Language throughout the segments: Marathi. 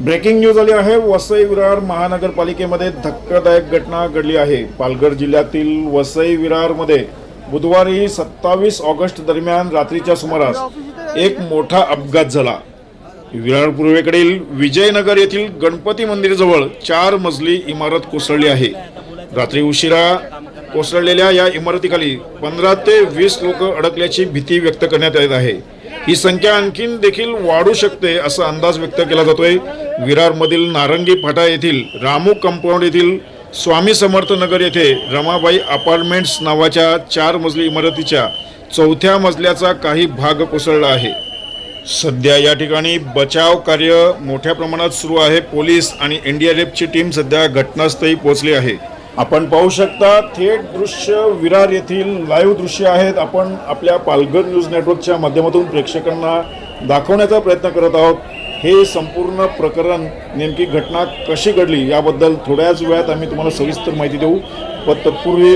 ब्रेकिंग न्यूज आली आहे. वसई विरार महानगरपालिकेमध्ये धक्कादायक घटना घडली आहे. पालघर जिल्ह्यातील वसई विरारमध्ये बुधवारी सत्तावीस ऑगस्ट दरम्यान रात्रीच्या सुमारास एक मोठा अपघात झाला. विरार पूर्वेकडील विजयनगर येथील गणपती मंदिरजवळ चार मजली इमारत कोसळली आहे. रात्री उशिरा कोसळलेल्या या इमारतीखाली पंधरा ते वीस लोक अडकल्याची भीती व्यक्त करण्यात येत आहे. ही संख्या आणखीन देखील वाढू शकते असा अंदाज व्यक्त केला जातोय. विरारमधील नारंगी फाटा येथील रामू कंपाऊंड येथील स्वामी समर्थ नगर येथे रमाबाई अपार्टमेंट्स नावाच्या चार मजली इमारतीच्या चौथ्या मजल्याचा काही भाग कोसळला आहे. सध्या या ठिकाणी बचाव कार्य मोठ्या प्रमाणात सुरू आहे. पोलीस आणि एनडीआरएफची टीम सध्या घटनास्थळी पोहोचली आहे. आपण पाहू शकता थेट दृश्य विरार येथील लाईव्ह दृश्य आहेत. आपण आपल्या पालघर न्यूज नेटवर्कच्या माध्यमातून प्रेक्षकांना दाखवण्याचा प्रयत्न करत आहोत. हे संपूर्ण प्रकरण नेमकी घटना कशी घडली याबद्दल थोड्याच वेळात आम्ही तुम्हाला सविस्तर माहिती देऊ. पण तत्पूर्वी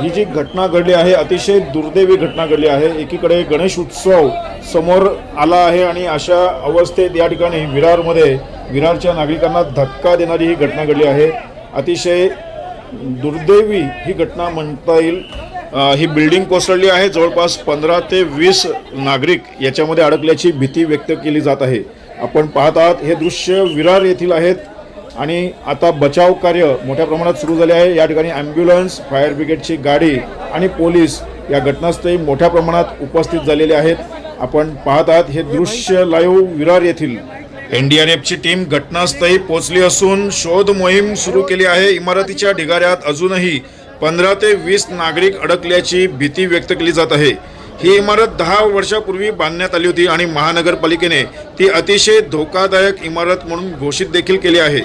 ही जी घटना घडली आहे अतिशय दुर्दैवी घटना घडली आहे. एकीकडे गणेश उत्सव समोर आला आहे आणि अशा अवस्थेत या ठिकाणी विरारमध्ये विरारच्या नागरिकांना धक्का देणारी ही घटना घडली आहे. अतिशय दुर्दैवी ही घटना म्हणता येईल. ही बिल्डिंग कोसळली आहे. जवळपास पंधरा ते वीस नागरिक याच्यामध्ये अडकल्याची भीती व्यक्त केली जात आहे. आपण पाहत आहात हे दृश्य विरार येथील आहेत आणि आता बचाव कार्य मोठ्या प्रमाणात सुरू झाले आहे. या ठिकाणी ॲम्ब्युलन्स फायर ब्रिगेडची गाडी आणि पोलीस या घटनास्थळी मोठ्या प्रमाणात उपस्थित झालेले आहेत. आपण पाहत आहात हे दृश्य लाईव्ह विरार येथील एनडीआरएफची टीम घटनास्थळी पोहोचली असून शोध मोहीम सुरू केली आहे. इमारतीच्या ढिगाऱ्यात अजूनही पंधरा ते वीस नागरिक अडकल्याची भीती व्यक्त केली जात आहे. ही इमारत दहा वर्षापूर्वी बांधण्यात आली होती आणि महानगरपालिकेने ती अतिशय धोकादायक इमारत म्हणून घोषित देखील केली आहे.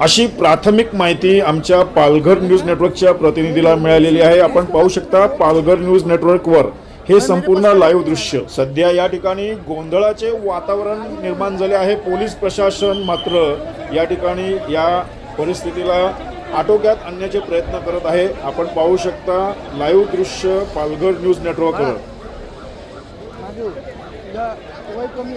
अशी प्राथमिक माहिती आमच्या पालघर न्यूज नेटवर्कच्या प्रतिनिधीला मिळालेली आहे. आपण पाहू शकता पालघर न्यूज नेटवर्कवर हे संपूर्ण लाईव्ह दृश्य. सध्या या ठिकाणी गोंधळाचे वातावरण निर्माण झाले आहे. पोलीस प्रशासन मात्र या ठिकाणी या परिस्थितीला आटोक्यात आणण्याचे प्रयत्न करत आहे. आपण पाहू शकता लाईव्ह दृश्य पालघर न्यूज नेटवर्कवर कमी